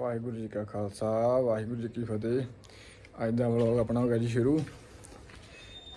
ਵਾਹਿਗੁਰੂ ਜੀ ਕਾ ਖਾਲਸਾ, ਵਾਹਿਗੁਰੂ ਜੀ ਕੀ ਫਤਿਹ। ਅੱਜ ਦਾ ਵਲੌਗ ਆਪਣਾ ਹੋ ਗਿਆ ਜੀ ਸ਼ੁਰੂ।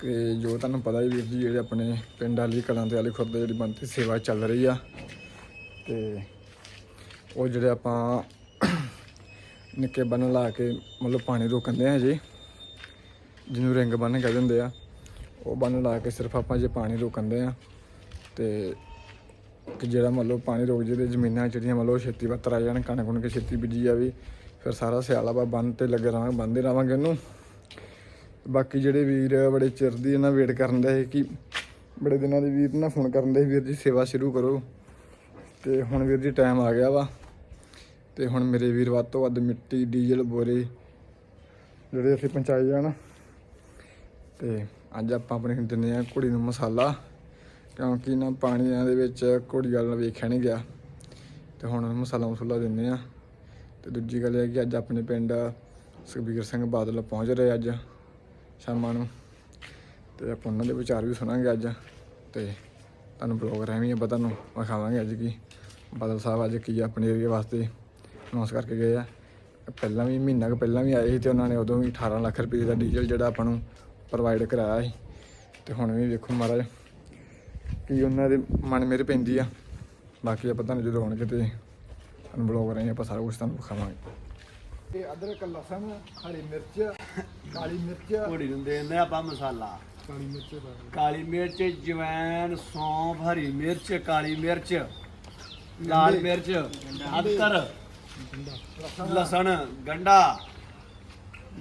ਕਿ ਜੋ ਤੁਹਾਨੂੰ ਪਤਾ ਹੀ ਵੀਰ ਜੀ, ਜਿਹੜੇ ਆਪਣੇ ਪਿੰਡ ਵਾਲੀ ਕਲਾਂ ਦੇ ਵਾਲੀ ਖੁਰਦ ਜਿਹੜੀ ਬੰਤੀ ਸੇਵਾ ਚੱਲ ਰਹੀ ਆ। ਤੇ ਉਹ ਜਿਹੜੇ ਆਪਾਂ ਨਿੱਕੇ ਬੰਨ ਲਾ ਕੇ ਮਤਲਬ ਪਾਣੀ ਰੋਕਦੇ ਆ ਜੀ ਜਿਹਨੂੰ ਰਿੰਗ ਬੰਨ ਕਹਿ ਦਿੰਦੇ ਆ, ਉਹ ਬੰਨ ਲਾ ਕੇ ਸਿਰਫ ਆਪਾਂ ਜੇ ਪਾਣੀ ਰੋਕਦੇ ਆ। ਤੇ ਕਿ ਜਿਹੜਾ ਮੰਨ ਲਓ ਪਾਣੀ ਰੁਕ ਜੇ ਤੇ ਜ਼ਮੀਨਾਂ ਜਿਹੜੀਆਂ ਮੰਨ ਲਓ ਛੇਤੀ ਵੱਤਰ ਆ ਜਾਣ, ਕਣਕ ਕੁਣਕ ਛੇਤੀ ਬੀਜੀ ਜਾਵੇ, ਫਿਰ ਸਾਰਾ ਸਿਆਲਾ ਬਾ ਬੰਨ ਤੇ ਲੱਗੇ ਰਹਾਂਗੇ ਬੰਨਦੇ ਰਹਾਂਗੇ ਇਹਨੂੰ ਬਾਕੀ ਜਿਹੜੇ ਵੀਰ ਬੜੇ ਚਿਰ ਦੀ ਇਹਨਾਂ ਵੇਟ ਕਰਨ ਦੇ ਸੀ ਕਿ ਬੜੇ ਦਿਨਾਂ ਦੇ ਵੀਰ ਨਾਲ ਫੋਨ ਕਰਨ ਦੇ ਵੀਰ ਜੀ ਸੇਵਾ ਸ਼ੁਰੂ ਕਰੋ। ਤੇ ਹੁਣ ਵੀਰ ਜੀ ਟਾਈਮ ਆ ਗਿਆ ਵਾ। ਤੇ ਹੁਣ ਮੇਰੇ ਵੀਰ ਵੱਧ ਤੋਂ ਵੱਧ ਮਿੱਟੀ, ਡੀਜ਼ਲ, ਬੋਰੇ ਜਿਹੜੇ ਅਸੀਂ ਪਹੁੰਚਾਏ ਜਾਣ ਤੇ ਅੱਜ ਆਪਾਂ ਆਪਣੇ ਦਿੰਦੇ ਆ ਕੁੜੀ ਨੂੰ ਮਸਾਲਾ। ਕਿਉਂਕਿ ਨਾ ਪਾਣੀਆਂ ਦੇ ਵਿੱਚ ਘੋੜੀ ਵਾਲ ਵੇਖਿਆ ਨਹੀਂ ਗਿਆ। ਤੇ ਹੁਣ ਉਹਨੂੰ ਮਸਾਲਾ ਮਸੂਲਾ ਦਿੰਦੇ ਆ ਤੇ ਦੂਜੀ ਗੱਲ ਇਹ ਹੈ ਕਿ ਅੱਜ ਆਪਣੇ ਪਿੰਡ ਸੁਖਬੀਰ ਸਿੰਘ ਬਾਦਲ ਪਹੁੰਚ ਰਹੇ ਅੱਜ ਸ਼ਾਮਾਂ ਨੂੰ। ਤੇ ਆਪਾਂ ਉਹਨਾਂ ਦੇ ਵਿਚਾਰ ਵੀ ਸੁਣਾਂਗੇ ਅੱਜ। ਤੇ ਤੁਹਾਨੂੰ ਪ੍ਰੋਗਰਾਮ ਹੀ ਆਪਾਂ ਤੁਹਾਨੂੰ ਵਿਖਾਵਾਂਗੇ ਅੱਜ ਕੀ ਬਾਦਲ ਸਾਹਿਬ ਅੱਜ ਕੀ ਆਪਣੇ ਏਰੀਆ ਵਾਸਤੇ ਅਨਾਉਂਸ ਕਰਕੇ ਗਏ ਆ। ਪਹਿਲਾਂ ਵੀ ਮਹੀਨਾ ਕੁ ਪਹਿਲਾਂ ਵੀ ਆਏ ਸੀ ਤੇ ਉਹਨਾਂ ਨੇ ਉਦੋਂ ਵੀ 18 ਲੱਖ ਰੁਪਏ ਦਾ ਡੀਜ਼ਲ ਜਿਹੜਾ ਆਪਾਂ ਨੂੰ ਪ੍ਰੋਵਾਈਡ ਕਰਾਇਆ ਸੀ। ਤੇ ਹੁਣ ਵੀ ਵੇਖੋ ਮਹਾਰਾਜ ਕੀ ਉਹਨਾਂ ਦੇ ਮਨ ਮੇਰੇ ਪੈਂਦੀ ਆ। ਬਾਕੀ ਆਪਾਂ ਤੁਹਾਨੂੰ ਜਦੋਂ ਆਉਣਗੇ ਤੇ ਤੁਹਾਨੂੰ ਬਲੌਗ ਰਾਹੀਂ ਆਪਾਂ ਸਾਰਾ ਕੁਝ ਤੁਹਾਨੂੰ ਵਿਖਾਵਾਂਗੇ। ਤੇ ਅਦਰਕ ਲਸਣ ਹਰੀ ਮਿਰਚ ਕਾਲੀ ਮਿਰਚ ਘੋੜੀ ਨੂੰ ਦੇ ਦਿੰਦੇ ਆਪਾਂ ਮਸਾਲਾ। ਕਾਲੀ ਮਿਰਚ ਕਾਲੀ ਮਿਰਚ ਜਵੈਨ ਸੌਂਫ ਹਰੀ ਮਿਰਚ ਕਾਲੀ ਮਿਰਚ ਲਾਲ ਮਿਰਚ ਅਦਰਕ ਲਸਣ ਗੰਡਾ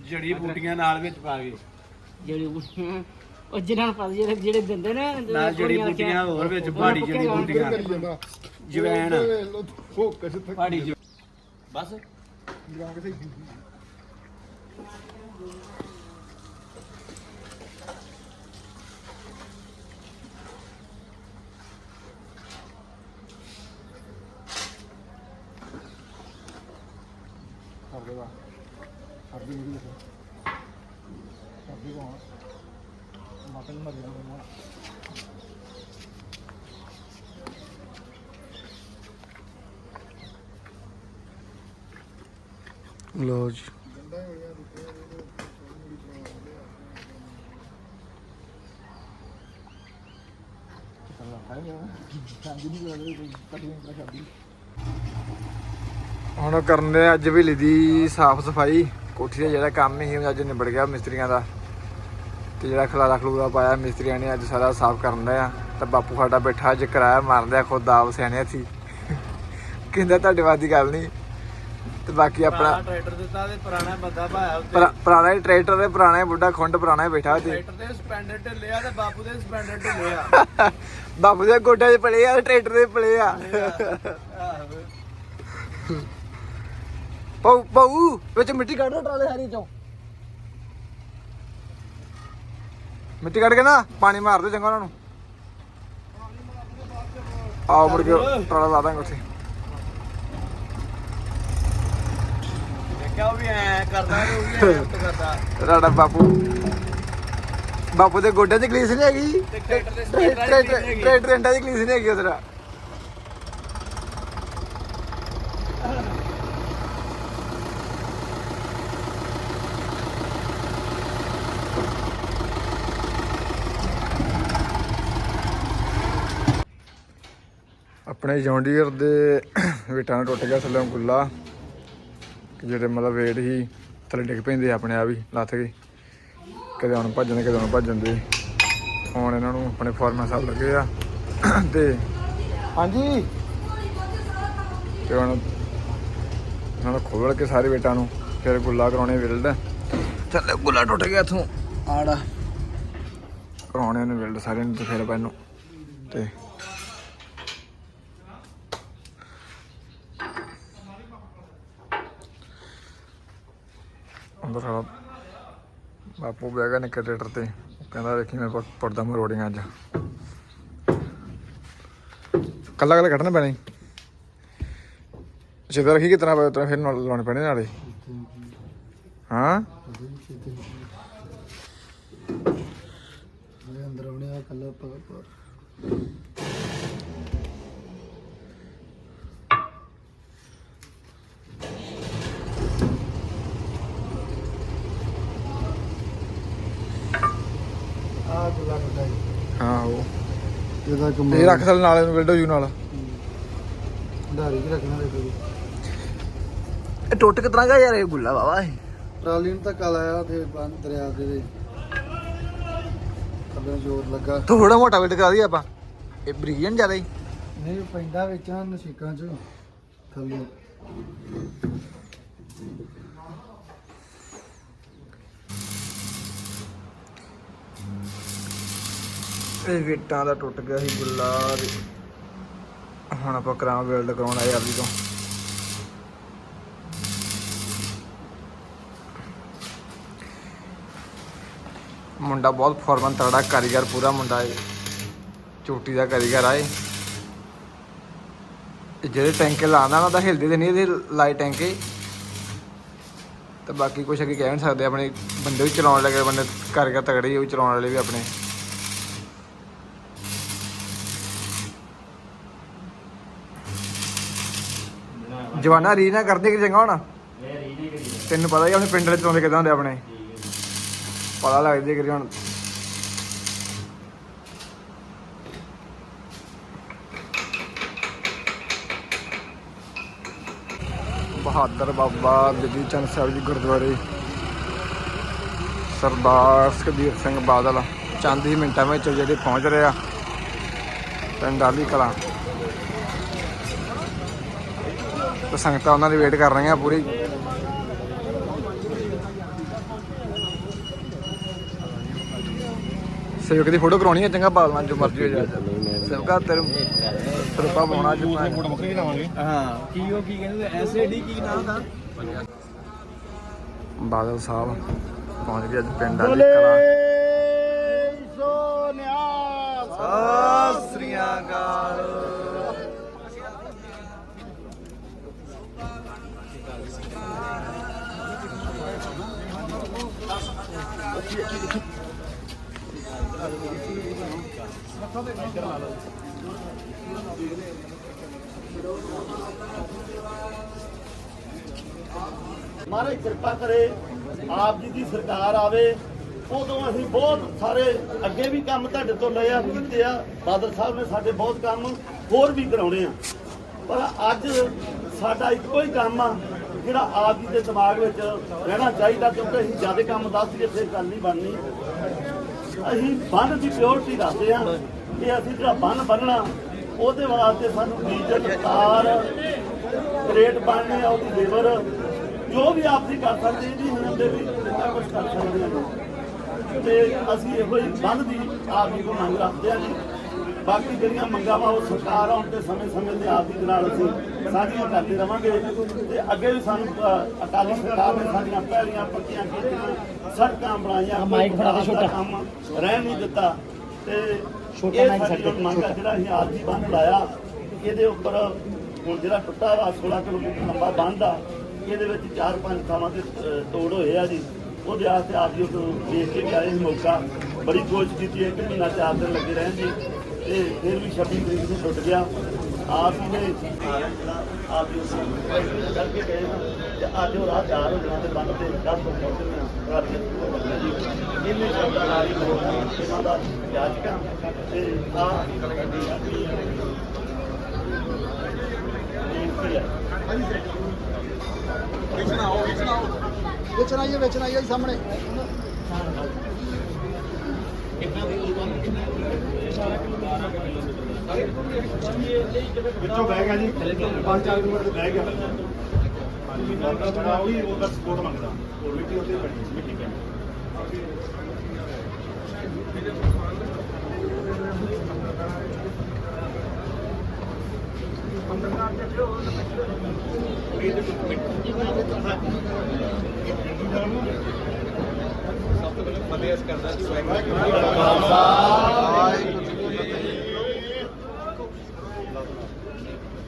ਜੜੀ ਬੂਟੀਆਂ ਨਾਲ ਵਿੱਚ ਪਾ ਕੇ। ਜਿਹੜੀ ਬੁੱਢੀਆਂ ਉਹ ਜਿਹਨਾਂ ਨੂੰ ਪਤਾ ਜਿਹੜੇ ਜਿਹੜੇ ਦਿੰਦੇ ਨੇ ਨਾਲ ਜੜੀ ਬੂਟੀਆਂ ਹੋਰ ਵਿੱਚ ਪਹਾੜੀ ਜੜੀ ਬੂਟੀਆਂ। ਜਾਂਦਾ। ਜਵੈਨ ਫੋਕਸ ਤੱਕ ਪਹਾੜੀ ਜਵ- ਬਸ। ਗਾਂ ਕਿਥੇ ਕਰ ਦੇਗਾ ਕਰ ਦੇ ਮੇਰੀ ਕਰ ਦੇ ਕੋ ਮਤਨ ਮਰ ਲੋ ਜੀ। ਹੁਣ ਕਰਨੇ ਅੱਜ ਵੀ ਦੀ ਸਾਫ਼ ਸਫ਼ਾਈ। ਕੋਠੀ ਦਾ ਜਿਹੜਾ ਕੰਮ ਸੀ, ਉਹ ਅੱਜ ਨਿਬੜ ਗਿਆ ਮਿਸਤਰੀਆਂ ਦਾ। ਤੇ ਜਿਹੜਾ ਖਲਾਰਾ ਖਲੂਰਾ ਪਾਇਆ ਮਿਸਤਰੀਆਂ ਨੇ ਅੱਜ ਸਾਰਾ ਸਾਫ਼ ਕਰਨ ਦਾ ਆ। ਤੇ ਬਾਪੂ ਸਾਡਾ ਬੈਠਾ ਅੱਜ ਕਿਰਾਇਆ ਮਾਰਦਾ ਖੁਦ ਆਪ ਸਿਆਣਿਆ ਸੀ ਕਹਿੰਦਾ ਤੁਹਾਡੇ ਵਾਦੀ ਗੱਲ ਨਹੀਂ। ਤੇ ਬਾਕੀ ਆਪਣਾ ਟਰੈਕਟਰ ਦਿੱਤਾ ਤੇ ਪੁਰਾਣਾ ਬੰਦਾ ਭਾਇਆ ਉੱਤੇ। ਪੁਰਾ- ਪੁਰਾਣਾ ਹੀ ਟਰੈਕਟਰ ਤੇ ਪੁਰਾਣਾ ਹੀ ਬੁੱਢਾ ਖੁੰਡ ਪੁਰਾਣਾ ਹੀ ਬੈਠਾ ਤੇ ਟਰੈਕਟਰ ਦੇ ਸਪੈਂਡਰ ਢਿੱਲੇ ਆ ਤੇ ਬਾਪੂ ਦੇ ਸਪੈਂਡਰ ਢਿੱਲੇ ਆ ਬਾਪੂ ਦੇ ਗੋਡਿਆਂ 'ਚ ਪਲੇ ਆ ਟਰੈਕਟਰ ਦੇ ਪਲੇ ਆ। ਪਾਉ ਪਾਉ ਵਿੱਚ ਮਿੱਟੀ ਕੱਢ ਟਰਾਲੇ ਸਾਰੀ ਚੋਂ। ਮਿੱਟੀ ਕੱਢ ਕੇ ਨਾ ਪਾਣੀ ਮਾਰ ਦੇ ਚੰਗਾ ਉਹਨਾਂ ਨੂੰ। ਆਓ ਮੁੜ ਕੇ ਟਰਾਲਾ ਲਾ ਦਾਂਗੇ ਉੱਥੇ। ਦੇਖਿਆ ਉਹ ਵੀ ਐ ਕਰਦਾ ਉਹ ਵੀ ਐ ਕਰਦਾ। ਸਾਡਾ ਬਾਪੂ। ਬਾਪੂ ਦੇ ਗੋਡਿਆਂ 'ਚ ਗਲੀਸ ਨਹੀਂ ਹੈਗੀ? ਟਰੈਕਟਰ ਦੇ ਸਪੈਂਡਰ ਟਰੈਕਟਰ 'ਚ ਗਲੀਸ ਨਹੀਂ ਹੈਗੀ ਉਧਰ ਆਪਣੇ ਜੌਂਡੀਅਰ ਦੇ ਵੇਟਾਂ ਨਾਲ ਟੁੱਟ ਗਿਆ ਥੱਲੇ ਗੁੱਲਾ ਕਿ ਜਿਹੜੇ ਮਤਲਬ ਵੇਟ ਹੀ ਥੱਲੇ ਡਿੱਗ ਪੈਂਦੇ ਆਪਣੇ ਆਪ ਹੀ ਲੱਥ ਗਏ ਕਦੇ ਹੁਣ ਭੱਜਣ ਕਦੇ ਹੁਣ ਭੱਜਣ ਦੇ। ਹੁਣ ਇਹਨਾਂ ਨੂੰ ਆਪਣੇ ਫਾਰਮਰ ਸਾਹਿਬ ਲੱਗੇ ਆ। ਤੇ ਹਾਂਜੀ। ਤੇ ਹੁਣ ਇਹਨਾਂ ਨੂੰ ਖੋਲ ਕੇ ਸਾਰੇ ਵੇਟਾਂ ਨੂੰ ਫਿਰ ਗੁੱਲਾ ਕਰਾਉਣੇ ਵਿਲਡ ਚੱਲ ਗੁੱਲਾ ਟੁੱਟ ਗਿਆ ਇਥੋਂ। ਆੜਾ। ਕਰਾਉਣੇ ਨੂੰ ਵਿਲਡ ਸਾਰਿਆਂ ਨੂੰ ਤੇ ਫਿਰ ਇਹਨੂੰ ਤੇ ਅੰਦਰ ਸਾਲਾ ਬਾਪੂ ਬਹਿ ਗਿਆ ਨਿੱਕੇ ਟਰੈਕਟਰ ਤੇ। ਕਹਿੰਦਾ ਵੇਖੀ ਮੈਂ ਪ- ਮਰੋੜੀਆਂ ਅੱਜ। ਕੱਲਾ ਕੱਲਾ ਕੱਢਣਾ ਪੈਣਾ ਜਿੱਦਾਂ ਰੱਖੀ ਕਿਤਨਾ ਪਏ ਉਤਨਾ ਫਿਰ ਲਾਉਣੇ ਪੈਣੇ ਨਾਲੇ। ਹਾਂ? ਅੰਦਰ ਆਉਣੇ ਆ ਕੱਲਾ ਵੱਡਾ ਟੁੱਟਾ ਜੀ ਹਾਂ ਉਹ ਇਹਦਾ ਕਮਾਲ ਇਹ ਰੱਖ ਸਲ ਨਾਲ ਇਹਨੂੰ ਵਿੰਡੋ ਯੂ ਨਾਲ। ਧਾਰੀ ਕਿ ਰੱਖਣਾ ਦੇਖੋ ਜੀ ਇਹ ਟੁੱਟ ਕਿਤਨਾ ਗਿਆ ਯਾਰ ਇਹ ਗੁੱਲਾ ਬਾਬਾ ਇਹ। ਟਰਾਲੀ ਨੂੰ ਧੱਕਾ ਲਾਇਆ ਤੇ ਬੰਦ ਦਰਿਆ ਦੇ ਦੇ ਕਦੋਂ ਜ਼ੋਰ ਲੱਗਾ। ਥੋੜਾ ਮੋਟਾ ਬਿਲਡ ਕਰਾ ਦਈਏ ਆਪਾਂ। ਇਹ ਬਰੀਜਨ ਜ਼ਿਆਦਾ ਹੀ। ਨਹੀਂ ਪੈਂਦਾ ਵਿੱਚ ਨਸ਼ੀਕਾਂ ਚ। ਥੱਲੇ। ਇਹ ਵਿਟਾਂ ਦਾ ਟੁੱਟ ਗਿਆ ਸੀ ਗੁੱਲਾ ਹੁਣ ਆਪਾਂ ਕਰਾਂ ਬਿਲਡ ਕਰਾਉਣਾ ਯਾਰ ਜੀ ਤੋਂ। ਮੁੰਡਾ ਬਹੁਤ ਫੋਰਮਨ ਤਗੜਾ ਕਾਰੀਗਰ, ਪੂਰਾ ਮੁੰਡਾ ਹੈ ਚੋਟੀ ਦਾ ਕਾਰੀਗਰ ਆਏ ਜਿਹੜੇ ਟੈਂਕੇ ਲਾਉਂਦਾ ਨਾ, ਤਾਂ ਹਿਲਦੇ ਤੇ ਨਹੀਂ ਇਹਦੇ ਲਾਈ ਟੈਂਕੇ ਤੇ ਬਾਕੀ ਕੁਛ ਅੱਗੇ ਕਹਿ ਨਹੀਂ ਸਕਦੇ, ਆਪਣੇ ਬੰਦੇ ਵੀ ਚਲਾਉਣ ਲੱਗੇ, ਬੰਦੇ ਕਾਰੀਗਰ ਤਗੜੇ ਹੀ ਉਹ ਚਲਾਉਣ ਵਾਲੇ ਵੀ ਆਪਣੇ। ਜਵਾਨਾ ਰੀ ਨਾ ਕਰਦੇ ਕਿ ਚੰਗਾ ਹੋਣਾ। ਤੈਨੂੰ ਪਤਾ ਹੀ ਆ ਆਪਣੇ ਪਿੰਡ ਵਾਲੇ ਚਲਾਉਂਦੇ ਕਿਦਾਂ ਹੁੰਦੇ ਆਪਣੇ। ਪਤਾ ਲੱਗ ਜੇ ਕਿ ਹੁਣ। ਬਹਾਦਰ ਬਾਬਾ ਬਿਧੀ ਚੰਦ ਸਾਹਿਬ ਜੀ ਗੁਰਦੁਆਰੇ। ਸਰਦਾਰ ਸੁਖਬੀਰ ਸਿੰਘ ਬਾਦਲ। ਚੰਦ ਹੀ ਮਿੰਟਾਂ ਵਿੱਚ ਜਿਹੜੇ ਪਹੁੰਚ ਰਹੇ ਆ। ਪਿੰਡ ਡਾਲੀ ਕਲਾਂ। ਤੇ ਸੰਗਤਾਂ ਉਹਨਾਂ ਦੀ ਵੇਟ ਕਰ ਰਹੀਆਂ ਪੂਰੀ। ਸੇਵਕ ਦੀ ਫੋਟੋ ਕਰਾਉਣੀ ਹੈ ਚੰਗਾ ਬਾਦਲਾਂ ਜੋ ਮਰਜ਼ੀ ਹੋ ਜਾ ਸੇਵਕਾ ਤੇਰੇ ਤਰਪਾ ਪਾਉਣਾ ਅੱਜ ਹਾਂ। ਕੀ ਉਹ ਕੀ ਕਹਿੰਦੇ ਐਸਏਡੀ ਕੀ ਨਾਮ ਦਾ ਬਾਦਲ ਸਾਹਿਬ ਪਹੁੰਚ ਗਏ ਅੱਜ ਪਿੰਡ ਵਾਲੀ ਕਲਾਂ। ਸਤਿ ਸ੍ਰੀ ਅਕਾਲ। ਮਹਾਰਾਜ ਕਿਰਪਾ ਕਰੇ, ਆਪ ਜੀ ਦੀ ਸਰਕਾਰ ਆਵੇ। ਉਦੋਂ ਅਸੀਂ ਬਹੁਤ ਸਾਰੇ ਅੱਗੇ ਵੀ ਕੰਮ ਤੁਹਾਡੇ ਤੋਂ ਲਏ ਆ ਕੀਤੇ ਆ। ਬਾਦਲ ਸਾਹਿਬ ਨੇ ਸਾਡੇ ਬਹੁਤ ਕੰਮ ਹੋਰ ਵੀ ਕਰਾਉਣੇ ਆ। ਪਰ ਅੱਜ ਸਾਡਾ ਇੱਕੋ ਹੀ ਕੰਮ ਆ ਜਿਹੜਾ ਆਪ ਜੀ ਦੇ ਦਿਮਾਗ ਵਿੱਚ ਰਹਿਣਾ ਚਾਹੀਦਾ ਕਿਉਂਕਿ ਅਸੀਂ ਜ਼ਿਆਦਾ ਕੰਮ ਦੱਸ ਦਈਏ, ਫਿਰ ਗੱਲ ਨਹੀਂ ਬਣਨੀ। ਅਸੀਂ ਬੰਨ ਦੀ ਪਿਓਰਟੀ ਦੱਸਦੇ ਹਾਂ ਕਿ ਅਸੀਂ ਜਿਹੜਾ ਬੰਨ ਬੰਨਣਾ, ਉਹਦੇ ਵਾਸਤੇ ਸਾਨੂੰ ਡੀਜ਼ਲ ਤਾਰ ਗ੍ਰੇਡ ਬਣਨੇ ਆ, ਉਹਦੀ ਲੇਬਰ ਜੋ ਵੀ ਆਪਸੀ ਕਰ ਸਕਦੇ ਜੀ, ਹੁਣ ਦੇ ਵੀ ਜਿੰਨਾ ਕੁਝ ਕਰ ਸਕਦੇ ਹਾਂ ਤੇ ਅਸੀਂ ਇਹੋ ਹੀ ਬੰਦ ਦੀ ਆਪ ਜੀ ਕੋ ਮੰਗ ਰੱਖਦੇ ਹਾਂ ਜੀ। ਬਾਕੀ ਜਿਹੜੀਆਂ ਮੰਗਾਂ ਵਾ ਉਹ ਸਰਕਾਰ ਆਉਣ ਤੇ ਸਮੇਂ-ਸਮੇਂ ਤੇ ਆਪ ਜੀ ਦੇ ਨਾਲ ਅਸੀਂ ਸਾਂਝੀਆਂ ਕਰਦੇ ਰਵਾਂਗੇ ਤੇ ਅੱਗੇ ਵੀ ਸਾਨੂੰ ਅਕਾਲੀ ਸਰਕਾਰ ਨੇ ਸਾਡੀਆਂ ਪਹਿਲੀਆਂ ਪੱਕੀਆਂ ਕੀਤੀਆਂ ਸੜਕਾਂ ਬਣਾਈਆਂ ਮਾਈਕ ਫੜਾ ਦੇ ਛੋਟਾ। ਕੰਮ ਰਹਿਣ ਨਹੀਂ ਦਿੱਤਾ। ਤੇ ਛੋਟਾ ਮਾਈਕ ਸਾਡੀ ਮੰਗ ਆ ਜਿਹੜਾ ਅਸੀਂ ਆਪ ਜੀ ਬੰਦ ਲਾਇਆ ਇਹਦੇ ਉੱਪਰ ਹੁਣ ਜਿਹੜਾ ਟੁੱਟਾ ਵਾ 16 ਕਿਲੋਮੀਟਰ ਲੰਬਾ ਬੰਦ ਆ ਇਹਦੇ ਵਿੱਚ ਚਾਰ ਪੰਜ ਥਾਵਾਂ ਤੇ ਤੋੜ ਹੋਏ ਆ ਜੀ। ਉਹਦੇ ਵਾਸਤੇ ਆਪ ਜੀ ਨੂੰ ਦੇਖ ਕੇ ਵੀ ਆਏ ਮੌਕਾ। ਬੜੀ ਕੋਸ਼ਿਸ਼ ਕੀਤੀ ਹੈ ਕਿ ਮਹੀਨਾ ਚਾਰ ਦਿਨ ਲੱਗੇ ਰਹਿਣ ਜੀ ਤੇ ਫਿਰ ਵੀ 26 ਤਰੀਕ ਨੂੰ ਟੁੱਟ ਗਿਆ। ਆਪ ਜੀ ਨੇ ਆਪ ਜੀ ਨੂੰ ਕਰਕੇ ਗਏ ਨਾ। ਤੇ ਅੱਜ ਉਹ ਰਾਹ ਚਾਰ ਹੋ ਜਾਣਾ ਤੇ ਬੰਦ ਤੇ 10 ਤੋਂ ਪਹੁੰਚਣੇ ਆ ਰਾਤ ਦੇ ਇਹਨੇ ਸ਼ਬਦਾਂ ਨਾਲ ਹੀ ਲੋਕ ਇਹਨਾਂ ਦਾ ਜਾਚਕਾਂ ਤੇ ਆ ਵੇਚਣ ਆਈਏ ਵੇਚਣ ਆਈਏ ਜੀ ਸਾਹਮਣੇ। ਵਿੱਚੋਂ ਬਹਿ ਗਿਆ ਜੀ 5-4 ਕਿਲੋਮੀਟਰ ਬਹਿ ਗਿਆ ਹਾਂਜੀ ਬਾਬਾ ਬੜਾ ਉਹ ਵੀ ਉਹਦਾ ਸਪੋਰਟ ਮੰਗਦਾ ਹੋਰ ਮਿੱਟੀ ਉੱਤੇ ਪੜੀ ਮਿੱਟੀ ਪੈਣੀ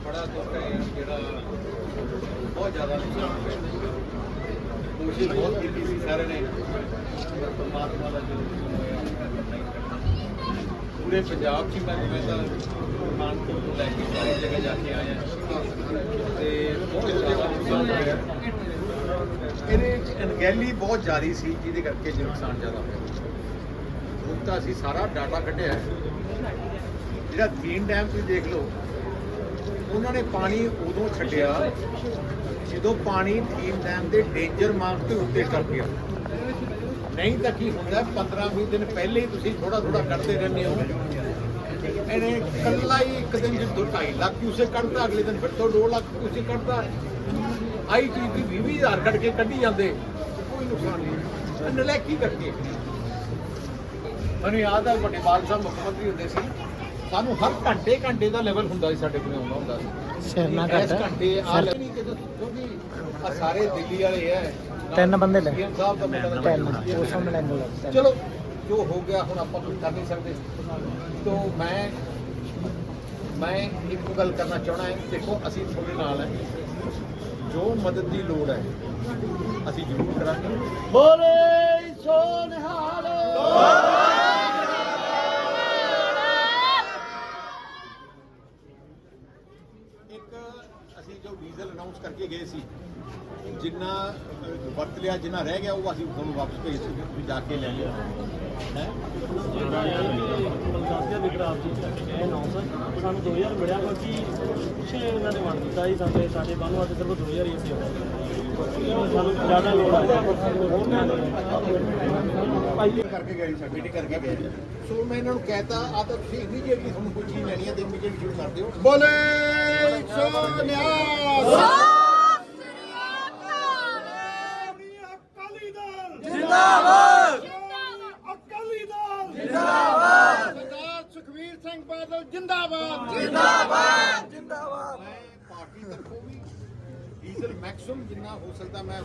ਬੜਾ ਦੁੱਖ ਹੈ ਜਿਹੜਾ ਬਹੁਤ ਜ਼ਿਆਦਾ ਨੁਕਸਾਨ ਹੋਇਆ ਕੋਸ਼ਿਸ਼ ਬਹੁਤ ਕੀਤੀ ਸੀ ਸਾਰੇ ਨੇ। ਪਰਮਾਤਮਾ ਦਾ ਜੋ ਪੂਰੇ ਪੰਜਾਬ 'ਚ ਮੈਂ ਮੈਂ ਤਾਂ ਤੋਂ ਲੈ ਕੇ ਸਾਰੀ ਜਗ੍ਹਾ ਜਾ ਕੇ ਆਇਆ। ਤੇ ਬਹੁਤ ਜ਼ਿਆਦਾ ਨੁਕਸਾਨ ਹੋਇਆ। ਇਹਦੇ 'ਚ ਅਣਗਹਿਲੀ ਬਹੁਤ ਜ਼ਿਆਦੀ ਸੀ, ਜਿਹਦੇ ਕਰਕੇ ਨੁਕਸਾਨ ਜ਼ਿਆਦਾ ਹੋਇਆ। ਤਾਂ ਅਸੀਂ ਸਾਰਾ ਡਾਟਾ ਕੱਢਿਆ। ਜਿਹੜਾ ਗ੍ਰੀਨ ਡੈਮ ਤੁਸੀਂ ਦੇਖ ਲਓ ਉਹਨਾਂ ਨੇ ਪਾਣੀ ਉਦੋਂ ਛੱਡਿਆ ਜਦੋਂ ਪਾਣੀ ਥੀਨ ਡੈਮ ਦੇ ਡੇਂਜਰ ਮਾਰਕ ਦੇ ਉੱਤੇ ਕਰ ਗਿਆ। ਨਹੀਂ ਤਾਂ ਕੀ ਹੁੰਦਾ 15 20 ਦਿਨ ਪਹਿਲੇ ਹੀ ਤੁਸੀਂ ਥੋੜਾ ਥੋੜਾ ਕੱਢਦੇ ਰਹਿੰਦੇ ਹੋ। ਇਹਨੇ ਕੱਲਾ ਹੀ ਇੱਕ ਦਿਨ ਚ 2.5 ਲੱਖ ਕਿਉਸੇ ਕੱਢਦਾ ਅਗਲੇ ਦਿਨ ਫਿਰ ਤੋਂ 2 ਲੱਖ ਕਿਉਸੇ ਕੱਢਦਾ ਆਈ ਚੀਜ਼ ਦੀ 20 ਹਜ਼ਾਰ ਕੱਢ ਕੇ ਕੱਢੀ ਜਾਂਦੇ। ਕੋਈ ਨੁਕਸਾਨ ਨਹੀਂ। ਨਲੇ ਕਰਕੇ। ਮੈਨੂੰ ਯਾਦ ਆ ਵੱਡੇ ਬਾਲ ਸਾਹਿਬ ਮੁੱਖ ਮੰਤਰੀ ਹੁੰਦੇ ਸੀ। ਸਾਨੂੰ ਹਰ ਘੰਟੇ ਘੰਟੇ ਦਾ ਲੈਵਲ ਹੁੰਦਾ ਸੀ ਸਾਡੇ ਕੋਲ ਆਉਂਦਾ ਹੁੰਦਾ ਸੀ। ਸਿਰ ਨਾ ਇਸ ਕੱਟ। ਘੰਟੇ ਆ ਨਹੀਂ ਕਿਉਂਕਿ ਕਿਉਂਕਿ ਆ ਸਾਰੇ ਦਿੱਲੀ ਵਾਲੇ ਐ ਤਿੰਨ ਬੰਦੇ ਲੈ। ਸਾਹਿਬ ਦਾ ਤਿੰਨ ਉਹ ਸਭ ਮਿਲਣ ਲੱਗ ਚਲੋ ਜੋ ਹੋ ਗਿਆ ਹੁਣ ਆਪਾਂ ਕੁਝ ਕਰ ਨਹੀਂ ਸਕਦੇ। ਤੋਂ ਮੈਂ ਮੈਂ ਇੱਕ ਗੱਲ ਕਰਨਾ ਚਾਹਣਾ ਹੈ। ਦੇਖੋ ਅਸੀਂ ਤੁਹਾਡੇ ਨਾਲ ਹੈ। ਜੋ ਮਦਦ ਦੀ ਲੋੜ ਹੈ ਅਸੀਂ ਜ਼ਰੂਰ ਕਰਾਂਗੇ। ਬੋਲੇ ਸੋ ਨਿਹਾਲ ਇੱਕ ਅਸੀਂ ਜੋ ਡੀਜ਼ਲ ਅਨਾਉਂਸ ਕਰਕੇ ਗਏ ਸੀ। ਜਿੰਨਾ ਵਰਤ ਲਿਆ ਜਿੰਨਾ ਰਹਿ ਗਿਆ ਉਹ ਅਸੀਂ ਤੁਹਾਨੂੰ ਵਾਪਸ ਭੇਜ ਸਕਦੇ ਤੁਸੀਂ ਜਾ ਕੇ ਲੈ ਲਿਓ ਹੈ? ਮਲਕਾਸੀਆ ਵਿਕਰਾਮ ਜੀ ਇਹ ਨੌ ਸਰ ਸਾਨੂੰ 2000 ਮਿਲਿਆ ਬਾਕੀ ਪਿੱਛੇ ਇਹਨਾਂ ਨੇ ਮੰਗ ਦਿੱਤਾ ਸੀ ਸਾਡੇ ਸਾਡੇ ਬਾਨੂੰ ਵਾਸਤੇ ਸਿਰਫ 2000 ਹੀ ਸੀ ਸਾਨੂੰ ਜ਼ਿਆਦਾ ਲੋੜ ਆ। ਭਾਈ ਕਰਕੇ ਗਏ ਸੀ ਮੀਟਿੰਗ ਕਰਕੇ ਗਏ ਸੋ। ਮੈਂ ਇਹਨਾਂ ਨੂੰ ਕਹਿਤਾ ਆ ਤਾਂ ਤੁਸੀਂ ਇਮੀਡੀਏਟਲੀ ਤੁਹਾਨੂੰ ਕੋਈ ਚੀਜ਼ ਲੈਣੀ ਹੈ ਤੇ ਇਮੀਡੀਏਟਲੀ ਸ਼ੁਰੂ ਕਰ ਦਿਓ। ਬੋਲੇ ਸੋ ਅਕਾਲੀ ਦਲ ਜਿੰਦਾਬਾਦ ਅਕਾਲੀ ਦਲ ਸਰਦਾਰ ਸੁਖਵੀਰ ਸਿੰਘ ਬਾਦਲ ਜਿੰਦਾਬਾਦ ਮੈਂ ਪਾਰਟੀ ਤਰਫੋਂ ਵੀ ਡੀਜ਼ਲ ਮੈਕਸਿਮਮ ਜਿੰਨਾ ਹੋ ਸਕਦਾ ਮੈਂ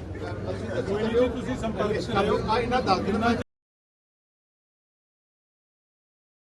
ਅਸੀਂ ਦੱਸੋ ਤੁਸੀਂ ਸੰਪਰਕ ਕਰਿਓ ਆ ਇਹਨਾਂ ਦੱਸ ਦੇਣਾ